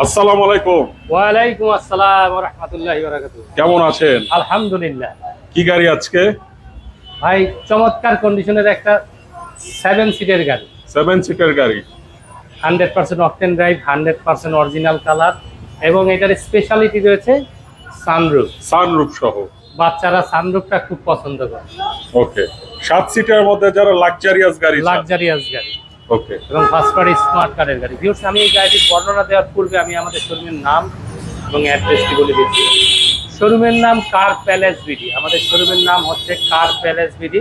আসসালামু আলাইকুম। ওয়ালাইকুম আসসালাম রহমতুল্লাহ বারাকাতু কেমন আছেন? আলহামদুলিল্লাহ। কি গাড়ি আজকে? ভাই চমৎকার কন্ডিশনের একটা সেভেন সিটের গাড়ি। সেভেন সিটার গাড়ি। Hundred percent octane drive hundred percent original colour এবং এটার স্পেশালিটি রয়েছে সানরুফ সানরুফ সহ। বাচ্চারা সানরুফটা খুব পছন্দ করে। ওকে সাত সিটার মধ্যে যারা লাক্সারিয়াস গাড়ি লাক্সারিয়াস গাড়ি। ওকে। এবং ফার্স্ট পার্টি স্মার্ট কারের গাড়ি। ভিউর্স আমি এই গাড়িটির বর্ণনা দেওয়ার পূর্বে আমি আমাদের শোরুমের নাম এবং অ্যাড্রেসটি বলে দিচ্ছি শোরুমের নাম কার প্যালেস বিডি আমাদের শোরুমের নাম হচ্ছে কার প্যালেস বিডি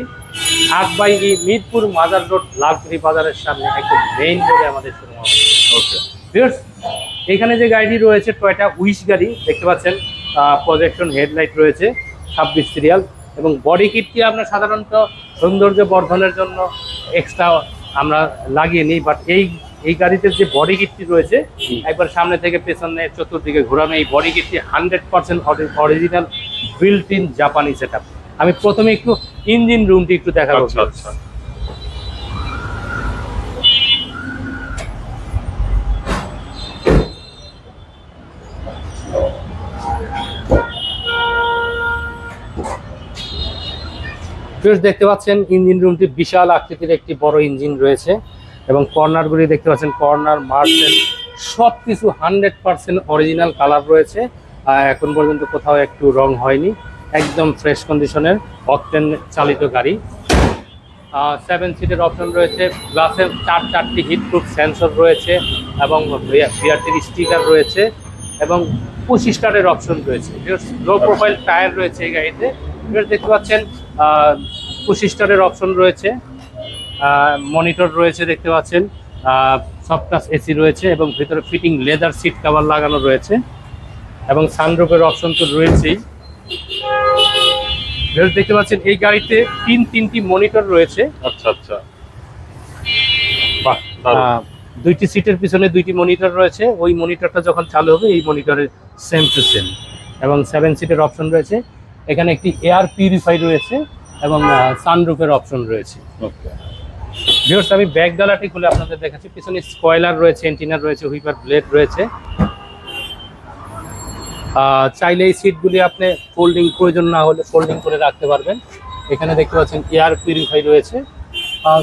আকবাইগি মিরপুর মাজার রোড লালপুরি বাজারের সামনে একদম মেইন রোডে আমাদের শোরুম ওকে। ভিউর্স এখানে যে গাড়িটি রয়েছে টয়টা উইশ গাড়ি দেখতে পাচ্ছেন প্রজেকশন হেডলাইট রয়েছে ছাব্বিশ সিরিয়াল এবং বডি কিটটি আপনার সাধারণত সৌন্দর্য বর্ধনের জন্য এক্সট্রা আমরা লাগিয়ে নিই বাট এই এই গাড়িতে যে বডি কিটটি রয়েছে একবার সামনে থেকে পেছনে চতুর্দিকে ঘোরানো এই body কিটটি hundred percent original built in জাপানি সেট আমি প্রথমে একটু ইঞ্জিন রুমটি একটু দেখাবো। আচ্ছা। দেখতে পাচ্ছেন ইঞ্জিন রুমটি বিশাল আকৃতির একটি বড় ইঞ্জিন রয়েছে এবং কর্নারগুলি দেখতে পাচ্ছেন কর্নার মার্সেল সব কিছু হান্ড্রেড পার্সেন্ট অরিজিনাল কালার রয়েছে এখন পর্যন্ত কোথাও একটু রং হয়নি। একদম ফ্রেশ কন্ডিশনের অকটেন চালিত গাড়ি। সেভেন সিটের অপশন রয়েছে। গ্লাসের চার চারটি হিটপ্রুফ সেন্সর রয়েছে এবং বিআরটির স্টিকার রয়েছে এবং পঁচিশ স্টারের অপশন রয়েছে। লো প্রোফাইল টায়ার রয়েছে এই গাড়িতে। দেখতে পাচ্ছেন পঁচিশ স্টারের অপশন রয়েছে মনিটর রয়েছে দেখতে পাচ্ছেন সফট টাচ এসি রয়েছে এবং ভিতরে ফিটিং লেদার সিট কভার লাগানো রয়েছে এবং সানরুফের অপশন তো রয়েছেই। দেখতে পাচ্ছেন এই গাড়িতে তিন তিনটি মনিটর রয়েছে। আচ্ছা আচ্ছা। দুইটি সিটের পিছনে দুইটি মনিটর রয়েছে ওই মনিটরটা যখন চালু হবে এই মনিটরের সেম টু সেম এবং সেভেন সিটের অপশন রয়েছে। এখানে একটি এয়ার পিউরিফাই রয়েছে এবং সানরুফের অপশন রয়েছে। ওকে ভিউয়ার্স আমি ব্যাগ ডালাটি খুলে আপনাদের দেখাচ্ছি। পিছনে স্কয়লার রয়েছে এন্টিনার রয়েছে হুইপার ব্লেড রয়েছে। চাইলে এই সিটগুলি আপনি ফোল্ডিং প্রয়োজন না হলে ফোল্ডিং করে রাখতে পারবেন। এখানে দেখতে পাচ্ছেন এয়ার পিউরিফাই রয়েছে।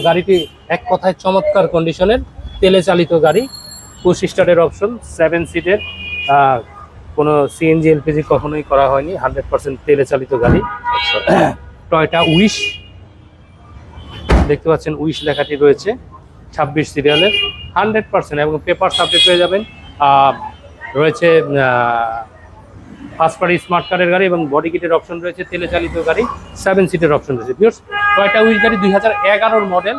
গাড়িটি এক কথায় চমৎকার কন্ডিশনের তেলে চালিত গাড়ি। পঁচিশ স্টারের অপশন সেভেন সিটের কোনো সিএনজি এলপিজি কখনোই করা হয়নি হান্ড্রেড পার্সেন্ট তেলে চালিত গাড়ি। আচ্ছা। টয়টা উইশ দেখতে পাচ্ছেন উইশ লেখাটি রয়েছে ছাব্বিশ সিরিয়ালের হান্ড্রেড পার্সেন্ট এবং পেপার সাবজেক্ট পেয়ে যাবেন। রয়েছে ফার্স্ট পার্টি স্মার্ট কারের গাড়ি এবং বডি কিটের অপশন রয়েছে তেলে চালিত গাড়ি সেভেন সিটের অপশন রয়েছে। বিকজ টয়টা উইশ গাড়ি দুই হাজার এগারোর মডেল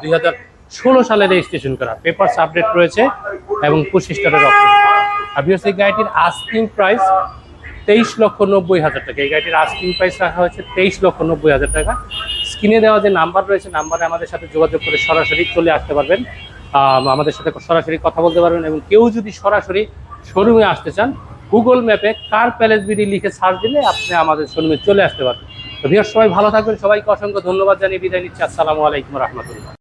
দুই হাজার ষোলো সালে রেজিস্ট্রেশন করা। পেপার আপডেট রয়েছে এবং পঁচিশ টাকার অপশন আর এই গাড়িটির আস্কিং প্রাইস তেইশ লক্ষ নব্বই হাজার টাকা। এই গাড়িটির আস্কিং প্রাইস রাখা হয়েছে তেইশ লক্ষ নব্বই হাজার টাকা। স্ক্রিনে দেওয়া যে নাম্বার রয়েছে নাম্বারে আমাদের সাথে যোগাযোগ করে সরাসরি চলে আসতে পারবেন। আমাদের সাথে সরাসরি কথা বলতে পারবেন এবং কেউ যদি সরাসরি শোরুমে আসতে চান গুগল ম্যাপে কার প্যালেস বিডি লিখে সার্চ দিলে আপনি আমাদের শোরুমে চলে আসতে পারবেন। তো ভিউয়ার সবাই ভালো থাকবেন। সবাইকে অসংখ্য ধন্যবাদ জানিয়ে বিদায় নিচ্ছি। আসসালামু আলাইকুম রহমতুল্লাহ।